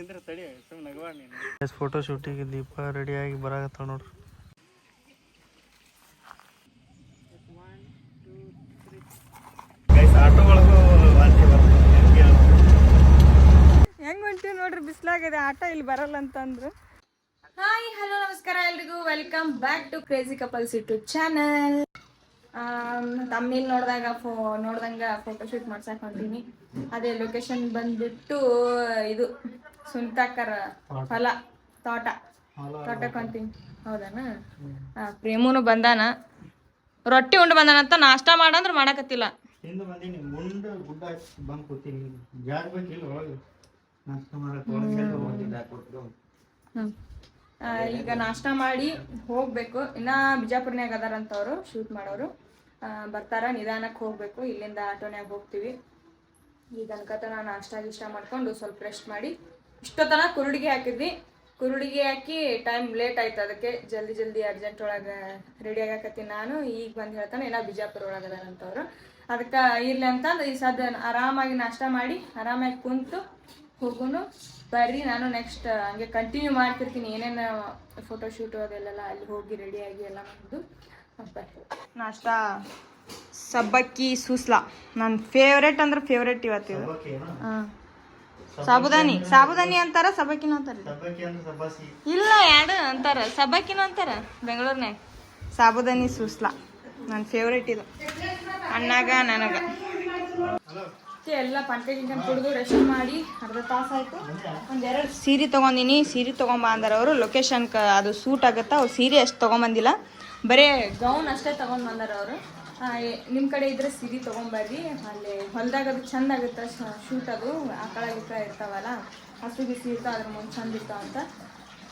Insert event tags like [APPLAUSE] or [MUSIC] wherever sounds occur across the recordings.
ಇದ್ರ ತಡಿ ಸುಮ್ಮನೆ ನಗವಾಡ ನೀನು. ಫೋಟೋ ಶೂಟಿಗೆ ದೀಪ ರೆಡಿಯಾಗಿ ಬರಾಕತ್ತಾಳ ನೋಡ್ರಿ. ಹೆಂಗೆ ಹೊಂಟಿವಿ ನೋಡ್ರಿ ಬಿಸ್ಲಾಗಿದೆ ಆಟ ಇಲ್ಲಿ ಬರಲ್ಲ ಅಂತಂದ್ರು. ಹಾಯ್ ಹಲೋ ನಮಸ್ಕಾರ ಎಲ್ರಿಗೂ. Welcome back to crazy couples ಇಟ್ಟು ಚಾನಲ್ ತಮ್ಮಿಲ್ ನೋಡಿದಾಗ ಫೋ ನೋಡ್ದಂಗ ಫೋಟೋ ಶೂಟ್ ಮಾಡ್ಸಕ್ ಅದೇ ಲೊಕೇಶನ್ ಬಂದ್ಬಿಟ್ಟು ಇದು. ಸುಂತಾಕರ ಹೊಲ ತೋಟ. ತೋಟಕ್ಕೆ ಅಂತೀನಿ ಹೌದಾನ? ಪ್ರೇಮನು ಬಂದಾನ. ರೊಟ್ಟಿ ಉಂಡು ಬಂದಾನಂತ ನಾಷ್ಟಾ ಮಾಡಂದ್ರೆ ಮಾಡಕತ್ತಿಲ್ಲ. ಹಿಂದೆ ಬಂದೀನಿ ಮುಂದ ಗುಡ್ಡ ಹಚ್ಚಿ ಬಂದು ಕೂತೀನಿ. ಜಾಗ ಬೇಕಿಲ್ಲ ಒಳಗೆ. ನಾಷ್ಟ ಮಾಡಕ್ಕೆ ಒಳಗೆ ಹ್ಮ್. ಆ, ಈಗ ನಾಷ್ಟ ಮಾಡಿ ಹೋಗ್ಬೇಕು. ಇನ್ನ ಬಿಜಾಪುರ್ನ್ಯಾಗ ಅದಾರಂತವ್ರು ಶೂಟ್ ಮಾಡೋರು. ಬರ್ತಾರ ನಿಧಾನಕ್ಕೆ ಹೋಗ್ಬೇಕು. ಇಲ್ಲಿಂದ ಆಟೋನ್ಯಾಗ ಹೋಗ್ತೀವಿ. ಈಗ ನಾನು ನಾಷ್ಟ ಗಿಷ್ಟ ಮಾಡ್ಕೊಂಡು ಸ್ವಲ್ಪ ರೆಸ್ಟ್ ಮಾಡಿ ಇಷ್ಟೊತ್ತನ ಕುರುಡಿಗೆ ಹಾಕಿದ್ವಿ. ಕುರುಡಿಗೆ ಹಾಕಿ ಟೈಮ್ ಲೇಟ್ ಆಯ್ತು. ಅದಕ್ಕೆ ಜಲ್ದಿ ಜಲ್ದಿ ಅರ್ಜೆಂಟ್ ಒಳಗೆ ರೆಡಿ ಆಗಾಕತ್ತೀನಿ ನಾನು. ಈಗ ಬಂದು ಹೇಳ್ತಾನೆ ಏನೋ ಬಿಜಾಪುರ ಒಳಗೆ ಅದಾರಂತವ್ರು ಅದಕ್ಕೆ ಇರ್ಲಿ ಅಂತಂದು ಈ ಸದ್ಯ ಆರಾಮಾಗಿ ನಾಷ್ಟ ಮಾಡಿ ಆರಾಮಾಗಿ ಕುಂತು ಹೋಗುನು ಬರ್ರಿ ನಾನು ನೆಕ್ಸ್ಟ್ ಹಂಗೆ ಕಂಟಿನ್ಯೂ ಮಾಡ್ತಿರ್ತೀನಿ. ಏನೇನು ಫೋಟೋ ಶೂಟು ಅದೆಲ್ಲ ಅಲ್ಲಿ ಹೋಗಿ ರೆಡಿಯಾಗಿ ಎಲ್ಲ ಮಾಡಿದ್ದು ಬರ್ತೀವಿ ನಾಷ್ಟ ಸಬ್ಬಕ್ಕಿ ಸೂಸ್ಲಾ. ನನ್ನ ಫೇವ್ರೇಟ್ ಅಂದ್ರೆ ಫೇವ್ರೇಟ್ ಇವತ್ತಿದು ಸಬ್ಬಕ್ಕಿನ ಹಾಂ. ಸಾಬುದಾನಿ ಸಾಬುದಾನಿ ಅಂತಾರ ಸಬಕಿನ ಅಂತಾರ ಇಲ್ಲ. ಎರಡು ಅಂತಾರ ಸಬಕಿನ ಅಂತಾರ ಬೆಂಗಳೂರ್ನಾಗ ಸಾಬುದಾನಿ ಸೂಸ್ಲಾ ನನ್ನ ಫೇವ್ರೇಟ್ ಇದು. ಅಣ್ಣಾಗ ನನಗ. ಎಲ್ಲ ಪಂಟೆ ಗಿಂಟನ್ ಕುಡಿದು ರೆಸ್ಟ್ ಮಾಡಿ ಅರ್ಧ ತಾಸು ಆಯ್ತು. ಒಂದೆರಡು ಸೀರೆ ತೊಗೊಂಡಿನಿ ಸೀರೆ ತೊಗೊಂಬ ಅಂದಾರ ಅವರು. ಲೊಕೇಶನ್ ಅದು ಸೂಟ್ ಆಗುತ್ತಾ ಅವ್ರು ಸೀರೆ ಅಷ್ಟು ತೊಗೊಂಬಂದಿಲ್ಲ ಬರೇ ಗೌನ್ ಅಷ್ಟೇ ತಗೊಂಡ್ ಬಂದಾರ ಅವರು. ನಿಮ್ಮ ಕಡೆ ಇದ್ರೆ ಸೀರೆ ತೊಗೊಂಬರ್ರಿ. ಅಲ್ಲಿ ಹೊಲ್ದಾಗ ಅದು ಚಂದ ಆಗುತ್ತೆ ಶೂಟ್ ಅದು? ಆಕಳ ಗಿಕ್ಕಳ ಇರ್ತಾವಲ್ಲ, ಹಸು ಬಿಸಿ ಇರ್ತಾವ, ಅದ್ರ ಮುಂದೆ ಚಂದ ಇರ್ತಾವ ಅಂತ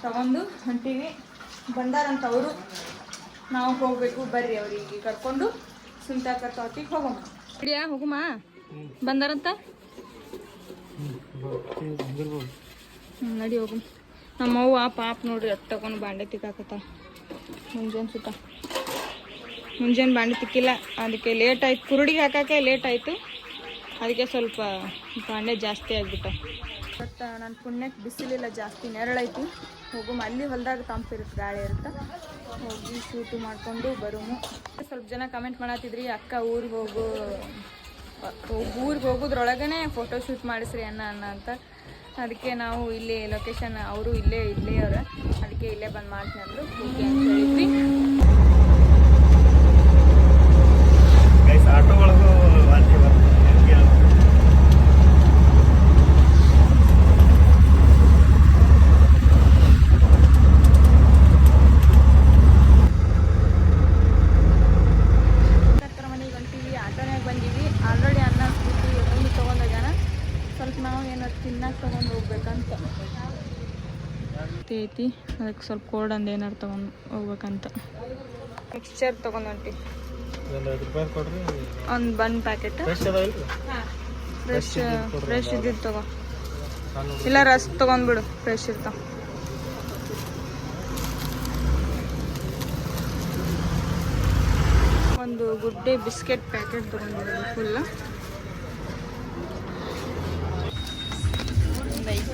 ತಗೊಂಡು ಹೊಂಟೀವಿ. ಬಂದಾರಂತ ಅವರು. ನಾವು ಹೋಗ್ಬೇಕು, ಬರ್ರಿ ಅವ್ರಿಗೆ ಕರ್ಕೊಂಡು ಸುಂತಾಕರ್ ತೋಟಿಗೆ ಹೋಗೋಣ. ಇಡಿಯಾ, ಹೋಗುಮಾ? ಬಂದಾರಂತ ಹ್ಞೂ ನಡಿ ಹೋಗು ನಮ್ಮವ್ವ ಪಾಪ ನೋಡ್ರಿ ಅಟ್ ತಗೊಂಡು ಬಾಂಡೆ ತಿಕ್ಕಾಕತ್ತ. ಮುಂಜಾನೆ ಸುತ್ತ. ಮುಂಜಾನೆ ಬಾಂಡೆ ತಿಕ್ಕಿಲ್ಲ ಅದಕ್ಕೆ ಲೇಟ್ ಆಯ್ತು. ಕುರುಡಿಗೆ ಹಾಕೋಕ್ಕೆ ಲೇಟ್ ಆಯಿತು. ಅದಕ್ಕೆ ಸ್ವಲ್ಪ ಬಾಂಡೆ ಜಾಸ್ತಿ ಆಗಿಬಿಟ್ಟು. ಬಟ್ ನನ್ನ ಪುಣ್ಯಕ್ಕೆ ಬಿಸಿಲಿಲ್ಲ ಜಾಸ್ತಿ. ನೆರಳೈತಿ. ಹೋಗು ಅಲ್ಲಿ ಹೊಲದಾಗ ತಂಪಿರುತ್ತೆ ಗಾಳಿ ಇರುತ್ತೆ. ಹೋಗಿ ಶೂಟು ಮಾಡಿಕೊಂಡು ಬರೋಮು. ಸ್ವಲ್ಪ ಜನ ಕಮೆಂಟ್ ಮಾಡತ್ತಿದ್ರಿ ಅಕ್ಕ, ಊರಿಗೆ ಹೋಗು. ಊರಿಗೆ ಹೋಗೋದ್ರೊಳಗೇ ಫೋಟೋ ಶೂಟ್ ಮಾಡಿಸ್ರಿ ಅನ್ನ ಅನ್ನ ಅಂತ. ಅದಕ್ಕೆ ನಾವು ಇಲ್ಲಿ ಲೊಕೇಶನ್ ಅವರು ಇಲ್ಲೇ ಇಲ್ಲೇ ಅವ್ರ. ಅದಕ್ಕೆ ಇಲ್ಲೇ ಬಂದು ಮಾಡ್ತೀನಿ ಅಂದರು. ಹೋಗಿ ಅಂತ ಹೇಳಿದ್ವಿ ಗೈಸ್ ಆಟೋ ಒಳಗೂ ವಾಂತಿ ಬರ್ತದೆ ಹೆಂಗೆ ಹತ್ರ ಮನೆಗೆ ಹೊಂಟೀವಿ ಆಟೋನಾಗ ಬಂದೀವಿ ಆಲ್ರೆಡಿ ಅನ್ನ ಸ್ಕೂಟಿ ಒಂದು ತೊಗೊಂಡೋಗ್ಯಾನ ಸ್ವಲ್ಪ ನಾವು ಏನಾದ್ರು ತಿನ್ನಕ್ಕೆ ತೊಗೊಂಡು ಹೋಗ್ಬೇಕಂತ. ಐತಿ ಅದಕ್ಕೆ ಸ್ವಲ್ಪ ಕೋಲ್ಡ್ ಅಂದ ಏನಾರು ತೊಗೊಂಡು ಹೋಗ್ಬೇಕಂತ. ಮಿಕ್ಸ್ಚರ್ ತೊಗೊಂಡು ಹೊಂಟಿ. ಒಂದು bun packet. Fresh fresh fresh ಇದ್ದಿದ್ದು ತಗೋ. ಇಲ್ಲ ರಸ್ ತೊಗೊಂಡ್ಬಿಡು. ಫ್ರೆಶ್ ಇರ್ತಾವ. ಒಂದು ಗುಡ್ಡೆ ಬಿಸ್ಕೆಟ್ ಪ್ಯಾಕೆಟ್ ತೊಗೊಂಡಿರೋದು ಫುಲ್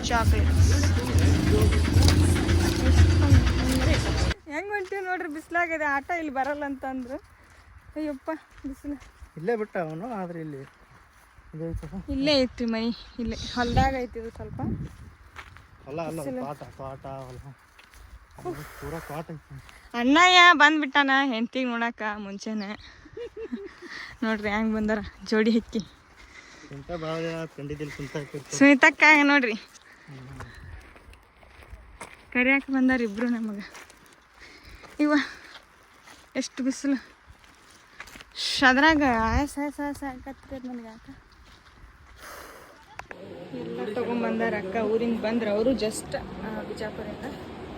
ಚಾಕ್ಲೇಟ್ಸ್ ಹೆಂಗ್ ಹೊಂಟೀವಿ ನೋಡ್ರಿ ಬಿಸಿಲಾಗಿದೆ. ಆಟ ಇಲ್ಲಿ ಬರಲ್ಲ ಅಂತಂದ್ರು. ಅಯ್ಯಪ್ಪ ಬಿಸಿಲು. ಇಲ್ಲೇ ಬಿಟ್ಟ ಅವನು ಆದ್ರೆ ಇಲ್ಲಿ ಇಲ್ಲೇ ಐತಿ ಮನಿ ಇಲ್ಲೇ. ಹೊಲ್ದಾಗ ಐತಿ ಇದು ಸ್ವಲ್ಪ. ಹೊಲ ಅಲ್ಲ ತೋಟ ತೋಟ ಹೊಲ. ಅದು ಪೂರಾ ತೋಟ ಅಣ್ಣಯ್ಯ ಬಂದ್ಬಿಟ್ಟಾನ ಹೆಂಡತಿಗೆ ನೋಡಾಕ ಮುಂಚೆನೆ. ನೋಡ್ರಿ ಹೆಂಗ್ ಬಂದಾರ ಜೋಡಿ ಹಕ್ಕಿ. ಸುನಿತಕ್ಕ ನೋಡ್ರಿ. ಕರಿಯಾಕ ಬಂದಾರ ಇಬ್ರು ನಮಗ. ಇವ ಎಷ್ಟು ಬಿಸಿಲು. ಅದ್ರಾಗ ಆಯಸ್ ಆಯಸ್ ಆಯಸ್ ಆಗತ್ತದ ನನಗೆ ಯಾಕ ಎಲ್ಲ ತಗೊಂಬಂದಾರ ಅಕ್ಕ, ಊರಿಂದ ಬಂದ್ರೆ ಅವರು ಜಸ್ಟ್ ಬಿಜಾಪುರಿಂದ.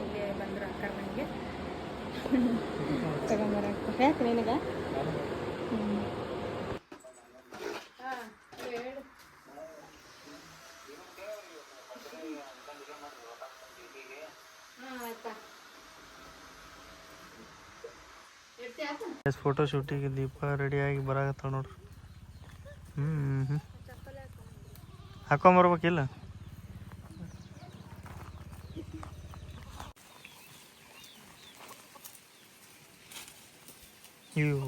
ಇಲ್ಲಿ ಬಂದ್ರು [LAUGHS] ಅಕ್ಕ ನನಗೆ ತಗೊಂಬಾರ ಯಾಕೆ ನಿನಗೆ? ಹ್ಮ್. ಎಸ್ ಫೋಟೋ ಶೂಟಿಗೆ ದೀಪ ರೆಡಿಯಾಗಿ ಬರಾಕತ್ತಾವ ನೋಡ್ರಿ ಹ್ಞೂ ಹ್ಞೂ ಹಾಕೊಂಬರ್ಬೇಕಿಲ್ಲ ಇವು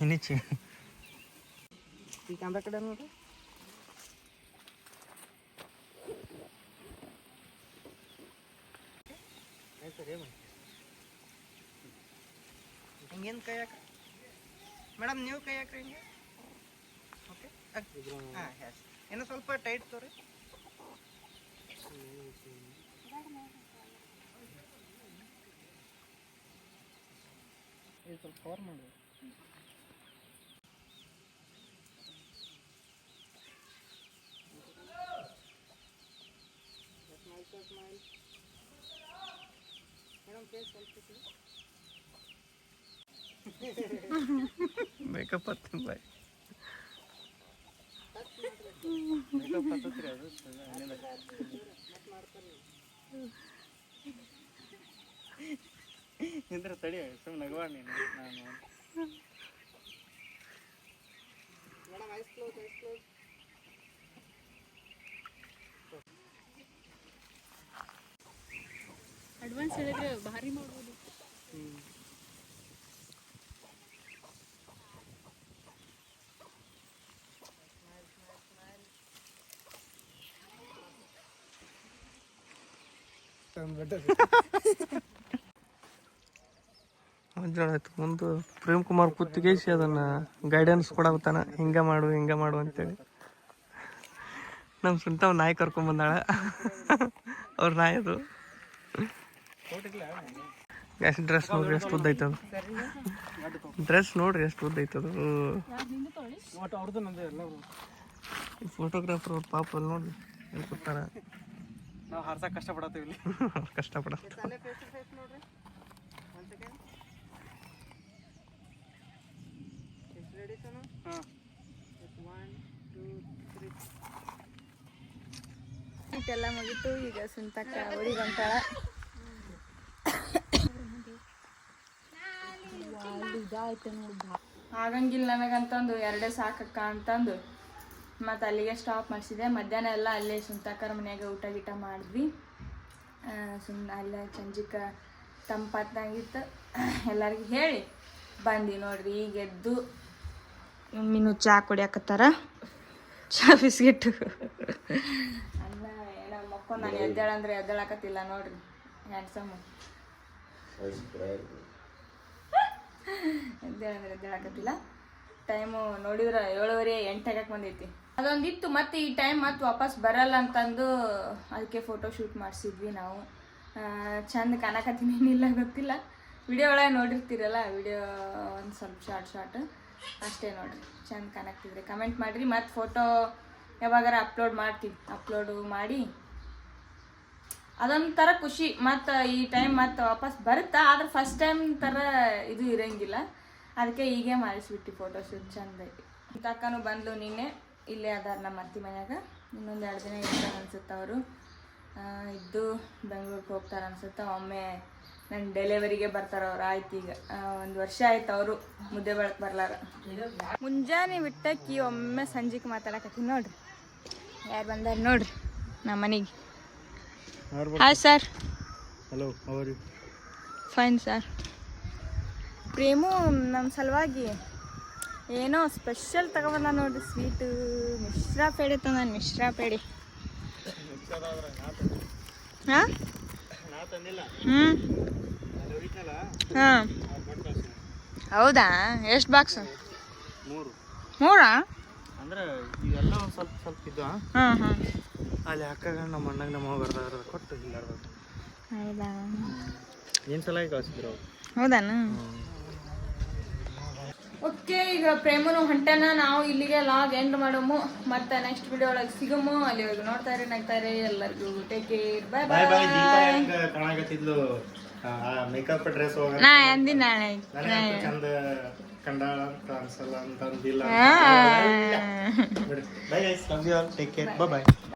ಇನ್ನಿಚ್ಚಿ ಕಡೆ ನೋಡ್ರಿ ಸರಿ ಹಿಂಗೇನು ಕೈ ಹಾಕ ಮೇಡಮ್ ನೀವು ಕೈ ಹಾಕ್ರಿ ಹಿಂಗೆ ಓಕೆ ಹಾಂ ಎಸ್ ಇನ್ನೂ ಸ್ವಲ್ಪ ಟೈಟ್ ತೋರಿ ಇದು ಸ್ವಲ್ಪ ಕವರ್ ಮಾಡಿ ಮೇಕಪ್ ಹತ್ತು ಬಾಯ್ ನಿಂದ್ರ ತಡಿ ಸುಮ್ಮನೆ ನಗವಾಡ ನೀನು ನಾನು. ಅಡ್ವಾನ್ಸ್ ಹೇಳಿದ್ರೆ ಭಾರಿ ಮಾಡ್ಬೋದು. ಮಂಜಾಳ ಆಯ್ತು. ಮುಂದೆ ಪ್ರೇಮ್ ಕುಮಾರ್ ಕುತ್ತಿಗೇಸಿ ಅದನ್ನ ಗೈಡೆನ್ಸ್ ಕೊಡಾಗುತ್ತಾನ ಹಿಂಗ ಮಾಡು ಹಿಂಗ ಮಾಡು ಅಂತೇಳಿ. ನಮ್ಮ ಸ್ವಂತ ನಾಯಿ ಕರ್ಕೊಂಡ್ ಬಂದಾಳ. ಅವ್ರ ನಾಯಿ ಅದು. ಡ್ರೆಸ್ ನೋಡ್ರಿ ಎಷ್ಟು ಉದ್ದ ಐತದು. ಡ್ರೆಸ್ ನೋಡ್ರಿ ಎಷ್ಟು ಉದ್ದ ಐತದು. ಫೋಟೋಗ್ರಾಫರ್ ಅವ್ರ ಪಾಪ ಅಲ್ಲಿ ನೋಡ್ರಿ ಕೂತಾರ ನಾವು ಹಾರ್ಸಕ್ಕೆ ಕಷ್ಟಪಡತ್ತೀವಿ ಇಲ್ಲಿ. [LAUGHS] ಕಷ್ಟಪಡ ಇಟ್ಟೆಲ್ಲ ಮುಗೀತು ಈಗ ಸುಂತಕ್ಕ ಊರಿಗೆ ಹೊಂಟಾಳ ಆಗಂಗಿಲ್ಲ ನನಗಂತಂದು ಎರಡೇ ಸಾಕಕ್ಕ ಅಂತಂದು. ಮತ್ತು ಅಲ್ಲಿಗೆ ಸ್ಟಾಪ್ ಮಾಡಿಸಿದೆ. ಮಧ್ಯಾಹ್ನ ಎಲ್ಲ ಅಲ್ಲೇ ಸುಂತಕ್ಕರ ಮನೆಯಾಗೆ ಊಟ ಗೀಟ ಮಾಡಿದ್ವಿ. ಸುಮ್ಮನೆ ಅಲ್ಲೇ ಚಂಜಿಕ ತಂಪಾತ್ನಾಗಿತ್ತು ಎಲ್ಲರಿಗೂ ಹೇಳಿ ಬಂದಿ ನೋಡ್ರಿ ಈಗ ಎದ್ದು ಮೀನು ಚಹಾ ಕುಡಿಯಾಕತ್ತಾರ? ಚಹಾ ಬಿಸ್ಕೆಟ್. ಅನ್ನ ಏನೋ ಮಕ್ಕಳು ನಾನು ಎದ್ದೇಳಂದ್ರೆ ಎದ್ದೇಳಕತ್ತಿಲ್ಲ ನೋಡ್ರಿ ಹ್ಯಾಂಡ್ಸಮ್ ಎದ್ದೇಳಂದ್ರೆ ಎದ್ದೇಳಕತ್ತಿಲ್ಲ. ಟೈಮು ನೋಡಿದ್ರೆ ಏಳುವರೆ ಎಂಟಾಗಕ್ಕೆ ಬಂದೈತಿ. ಅದೊಂದಿತ್ತು, ಮತ್ತೆ ಈ ಟೈಮ್ ಮತ್ತೆ ವಾಪಸ್ ಬರಲ್ಲ ಅಂತಂದು ಅದಕ್ಕೆ ಫೋಟೋ ಶೂಟ್ ಮಾಡಿಸಿದ್ವಿ ನಾವು. ಚಂದ ಕಾಣಕತ್ತೀನಿ ಏನಿಲ್ಲ ಗೊತ್ತಿಲ್ಲ. ವಿಡಿಯೋ ಒಳಗೆ ನೋಡಿರ್ತೀರಲ್ಲ ವಿಡಿಯೋ ಒಂದು ಸ್ವಲ್ಪ ಶಾರ್ಟ್ ಶಾರ್ಟ್ ಅಷ್ಟೇ ನೋಡ್ರಿ, ಚಂದ ಕಾಣಕ್ತಿದ್ರೆ ಕಮೆಂಟ್ ಮಾಡಿರಿ. ಮತ್ತು ಫೋಟೋ ಯಾವಾಗಾರ ಅಪ್ಲೋಡ್ ಮಾಡ್ತೀವಿ. ಅಪ್ಲೋಡು ಮಾಡಿ. ಅದೊಂಥರ ಖುಷಿ. ಮತ್ತು ಈ ಟೈಮ್ ಮತ್ತೆ ವಾಪಸ್ ಬರುತ್ತಾ? ಆದ್ರೆ ಫಸ್ಟ್ ಟೈಮ್ ಥರ ಇದು ಇರಂಗಿಲ್ಲ. ಅದಕ್ಕೆ ಹೀಗೆ ಮಾಡಿಸ್ಬಿಟ್ಟು ಫೋಟೋಶೂಟ್ ಚಂದ. ತಕ್ಕನು ಬಂದ್ಲು ನಿನ್ನೆ ಇಲ್ಲೇ ಅದಾರ ನಮ್ಮ ಅತ್ತಿ ಮನ್ಯಾಗ. ಇನ್ನೊಂದು ಎರಡು ದಿನ ಇರ್ತಾರೆ ಅನ್ಸುತ್ತೆ ಅವರು. ಇದ್ದು ಬೆಂಗ್ಳೂರಿಗೆ ಹೋಗ್ತಾರೆ ಅನ್ಸುತ್ತೆ. ಒಮ್ಮೆ ನನ್ನ ಡೆಲಿವರಿಗೆ ಬರ್ತಾರೆ ಅವ್ರು ಆಯ್ತು ಈಗ. ಒಂದು ವರ್ಷ ಆಯ್ತು ಅವರು ಮುದ್ದೆ ಬಳಕೆ ಬರ್ಲಾರ. ಮುಂಜಾನೆ ಬಿಟ್ಟಕ್ಕಿ ಒಮ್ಮೆ ಸಂಜೆಗೆ ಮಾತಾಡಕತ್ತೀನಿ ನೋಡ್ರಿ. ಯಾರು ಬಂದಾರ ನೋಡ್ರಿ ನಮ್ಮ ಮನೆಗೆ. Hi sir. Hello fine sir Premu ನಮ್ಮ ಸಲುವಾಗಿ ಏನೋ ಸ್ಪೆಷಲ್ ತಗೋಬಲ್ಲ ನೋಡಿ ಸ್ವೀಟು ಮಿಶ್ರಾ ಪೇಡೆ ತಂದ ಮಿಶ್ರಾ ಪೇಡೆ. ಹಾಂ? ಹ್ಞೂ ಹಾಂ. ಹೌದಾ? ಎಷ್ಟು ಬಾಕ್ಸ್ ಮೂರು? ಮೂರಾ ಅಂದ್ರೆ ಇವೆಲ್ಲ ಒಂದು ಸ್ವಲ್ಪ ಸ್ವಲ್ಪ ಇದ್ದು ಹಾಂ ಹಾಂ. ಅಲ್ಲಿ ಅಕ್ಕಗ ನಮ್ಮ ಅಣ್ಣಗ ನಮ್ಮ ಬರ್ದಾರ ಕೊಟ್ಟು ಇಲ್ಲ ಹೌದಾ? ಏನು ಸಲ ಕಳಿಸಿದ್ರು ಹೌದಾನ? ಓಕೆ ಈಗ ಪ್ರೇಮನು ಹೊಂಟನ ನಾವು ಇಲ್ಲಿಗೆ ಲಾಗ್ ಎಂಡ್ ಮಾಡೋಮು. ಮತ್ತೆ ನೆಕ್ಸ್ಟ್ ವಿಡಿಯೋ ಒಳಗೆ ಸಿಗಮು. ಅಲ್ಲಿವರೆಗೂ ನೋಡ್ತಾ ಇರಿ ನಗ್ತಾ ಇರಿ. ಎಲ್ಲರಿಗೂ ಟೇಕ್ ಕೇರ್ ಬಾಯ್ ಬಾಯ್ ಬಾಯ್ ದೀಪ ಬಾಯ್ ಹೆಂಗ ಕಾಣಕತ್ತಿದ್ಲು? ಮೇಕಪ್ ಡ್ರೆಸ್ ಹೋಗ ನಾ ಅಂದಿ ನಾಳೆ. ಚಂದ ಕಂಡಾಳ ಅಂತ ಅನ್ಸಲ್ಲ ಅಂತ ಅಂದಿಲ್ಲ. Bye guys love you all take care bye